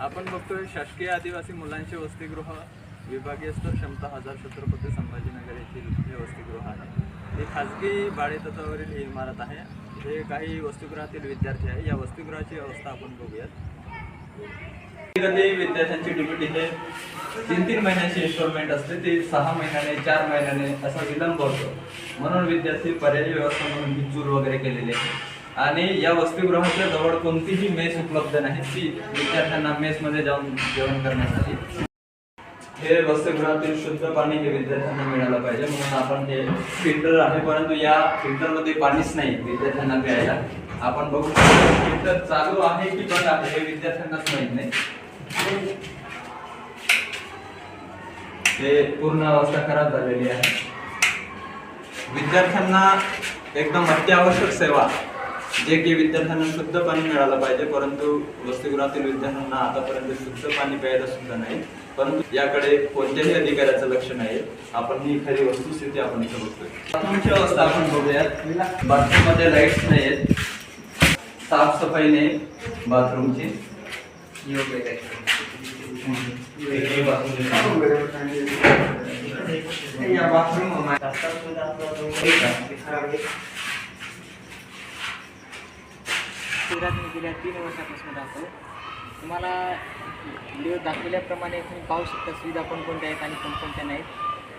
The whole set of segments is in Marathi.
आपण बघतोय शासकीय आदिवासी मुलांचे वसतिगृह विभागीय स्तर क्षमता हजार छत्रपती संभाजीनगर येथील हे वसतिगृह आहे. हे खाजगी भाडेतत्वावरील ही इमारत आहे. हे काही वसतिगृहातील विद्यार्थी आहे. या वसतिगृहाची अवस्था आपण बघूयात. कधी विद्यार्थ्यांची ड्युटी हे तीन तीन महिन्याची इन्स्टॉलमेंट असते. ती सहा महिन्याने चार महिन्याने असा विलंब होतो. म्हणून विद्यार्थी पर्यायी व्यवस्था म्हणून ही चूल वगैरे केलेली आहे. आणि या वसतिगृहाच्या जवळ कोणतीही मेस उपलब्ध नाही ती विद्यार्थ्यांना मेसमध्ये जाऊन जेवण करण्यासाठी. हे वसतिगृहातील शुद्ध पाणी हे विद्यार्थ्यांना मिळालं पाहिजे म्हणून आपण हे फिल्टर आहे परंतु या फिल्टरमध्ये पाणीच नाही विद्यार्थ्यांना प्यायला. आपण बघू फिल्टर चालू आहे की बंद आहे हे विद्यार्थ्यांनाच माहीत नाही. ते पूर्ण अवस्था खराब झालेली आहे. विद्यार्थ्यांना एकदम अत्यावश्यक सेवा जे की विद्यार्थ्यांना शुद्ध पाणी मिळालं पाहिजे परंतु वसतिगृहातील विद्यार्थ्यांना आतापर्यंत शुद्ध पाणी प्यायला सुद्धा नाही परंतु याकडे कोणत्याही अधिकाऱ्याचं लक्ष नाही. आपण ही खरी वस्तुस्थिती आपण इथं बघतोय. बाथरूमची अवस्था आपण बघूयात. बाथरूममध्ये लाईट्स नाही आहेत. साफसफाई नाही बाथरूमची. या बाथरूम शहरात मी गेल्या तीन वर्षापासून राहतो तुम्हाला व्हिडिओ दाखवल्याप्रमाणे तुम्ही पाहू शकता सुविधा कोणकोणत्या आहेत आणि कोणकोणत्या नाहीत.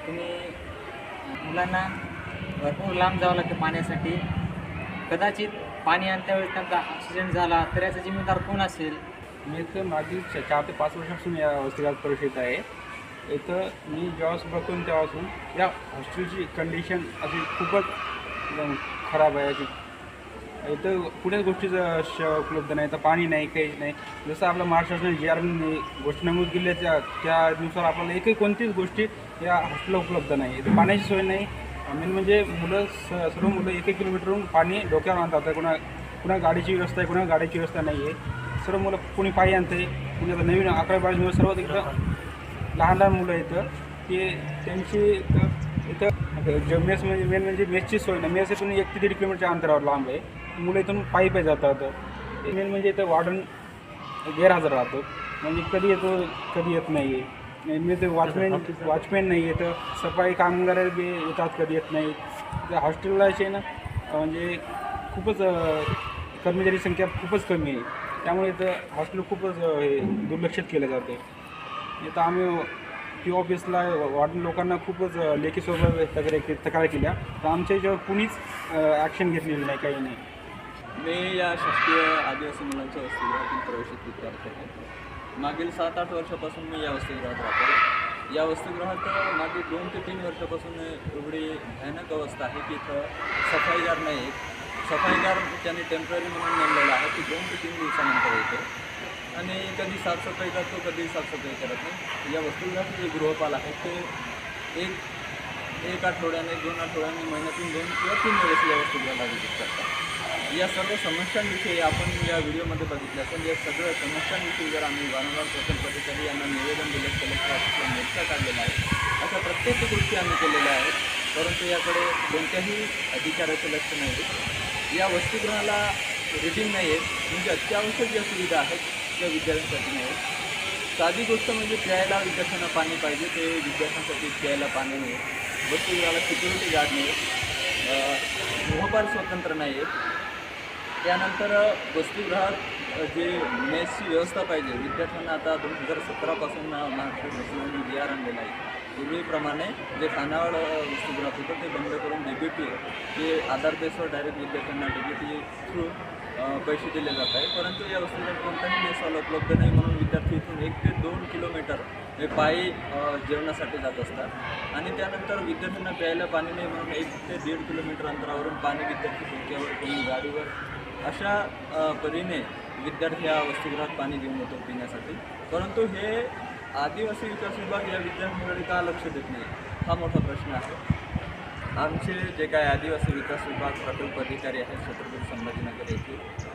तुम्ही मुलांना भरपूर लांब जावं लागतं पाण्यासाठी. कदाचित पाणी आणत्या वेळेस त्यांचा ॲक्सिडेंट झाला तर याचा जिम्मेदार कोण असेल? मी तर मागील चार ते पाच वर्षापासून या वसतिगृहात परिचित आहे. इथं मी जेव्हाच बघतो तेव्हापासून या हॉस्टेलची कंडिशन अशी खूपच खराब आहे. अशी इथं कुठेच गोष्टीचं श उपलब्ध नाही तर पाणी नाही काहीच नाही. जसं आपलं महाराष्ट्र शासनाने जी आर गोष्टी नमूद केल्या त्या त्यानुसार आपल्याला एकही कोणतीच गोष्टी या हॉस्टेलला उपलब्ध नाही. इथं पाण्याची सोय नाही. मेन म्हणजे मुलं स सर्व मुलं एक एक किलोमीटरहून पाणी डोक्यावर आणतात. कुणा कुणा गाडीची व्यवस्था आहे कुणा गाडीची व्यवस्था नाही आहे. सर्व मुलं कुणी पायी आणते कुणी आता नवीन अकरा बारा मुलं सर्व इथं लहान लहान मुलं इथं ते त्यांची इथं इथं जे मेस म्हणजे मेन म्हणजे मेसची सोय नाही. मेस इथून एक ते दीड किलोमीटरच्या अंतरावर लांब आहे. मुलं इथून पायी पायी जातात. मेन म्हणजे इथं वार्डन गैरहजर राहतो. म्हणजे कधी येतो कधी येत नाही आहे मी ते वॉचमॅन वॉचमॅन नाही येतं सफाई कामगार बी येतात कधी येत नाही तर हॉस्टेलला असे ना म्हणजे खूपच कर्मचारी संख्या खूपच कमी आहे. त्यामुळे इथं हॉस्टेल खूपच हे दुर्लक्षित केलं जाते इथं आम्ही पी ऑफिसला वाटून लोकांना खूपच लेखीसोबत तक्रार तक्रार केल्या. तर आमच्या याच्यावर कुणीच ॲक्शन घेतलेली नाही काही नाही. मी या शासकीय आदिवासी मुलांच्या वसतिगृहातील प्रवेशित विद्यार्थी आहे. मागील सात आठ वर्षापासून मी या वसतिगृहात राहतो. या वसतिगृहात मागील दोन ते तीन वर्षापासून एवढी भयानक अवस्था आहे की इथं सफाईगार नाही सफाईगार त्यांनी टेंपररी म्हणून नेमलेला आहे की दोन ते तीन दिवसानंतर येतो. आणि कधी साफसफाई करतो कधी साफसफाई करत नाही. या वसतिगृहाचे जे गृहपाल आहेत ते एक एक आठवड्याने दोन आठवड्याने महिन्यातून दोन किंवा तीन वेळेस या वसतिगृहाला विजिट करतात. या सर्व समस्यांविषयी आपण या व्हिडिओमध्ये बघितलं असेल. या सगळ्या समस्यांविषयी जर आम्ही वारंवार प्रकल्प अधिकारी यांना निवेदन दिलं कलेक्टर ऑफिसला मोर्चा काढलेला आहे. अशा प्रत्येक गोष्टी आम्ही केलेल्या आहेत. परंतु याकडे कोणत्याही अधिकाऱ्याचं लक्ष नाही या वसतिगृहाला रिटिंग नाही आहे म्हणजे अत्यावश्यक ज्या सुविधा आहेत त्या विद्यार्थ्यांसाठी नाही आहेत. साधी गोष्ट म्हणजे प्यायला विद्यार्थ्यांना पाणी पाहिजे. ते विद्यार्थ्यांसाठी प्यायला पाणी नाही वसतिगृहाला सिक्युरिटी गार्ड नाही अं, स्वतंत्र नाही आहेत. त्यानंतर वसतिगृहात जे मेसची व्यवस्था पाहिजे. विद्यार्थ्यांना आता दोन हजार सतरापासून महाराष्ट्र शासनाने जी आर आणलेला आहे पूर्वीप्रमाणे जे खानावळ वसतिगृहात होतं ते बंद करून डी बी हे आधार बेसवर डायरेक्ट विद्यार्थ्यांना डी थ्रू पैसे दिले जात आहे परंतु या वसतिगृहात कोणताही मेसवाला उपलब्ध नाही म्हणून विद्यार्थी इथून एक ते दोन किलोमीटर हे पायी जेवणासाठी जात असतात. आणि त्यानंतर विद्यार्थ्यांना प्यायला पाणी नाही म्हणून एक ते दीड किलोमीटर अंतरावरून पाणी विद्यार्थी डोक्यावर कोणी गाडीवर अशा परीने विद्यार्थी या वसतिगृहात पाणी घेऊन येतो पिण्यासाठी. परंतु हे आदिवासी विकास विभाग या विद्यार्थ्यांकडे का लक्ष देत नाही? हा मोठा प्रश्न आहे. आमचे जे काय आदिवासी विकास विभाग प्रकल्प अधिकारी आहेत छत्रपती संभाजीनगर येथील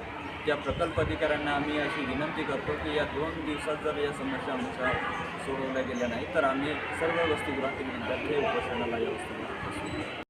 त्या प्रकल्प अधिकाऱ्यांना आम्ही अशी विनंती करतो की या दोन दिवसात जर या समस्या आमच्या सोडवल्या गेल्या नाही तर आम्ही सर्व वसतिगृहातील विद्यार्थी उपोषणाला या वसतिगृहात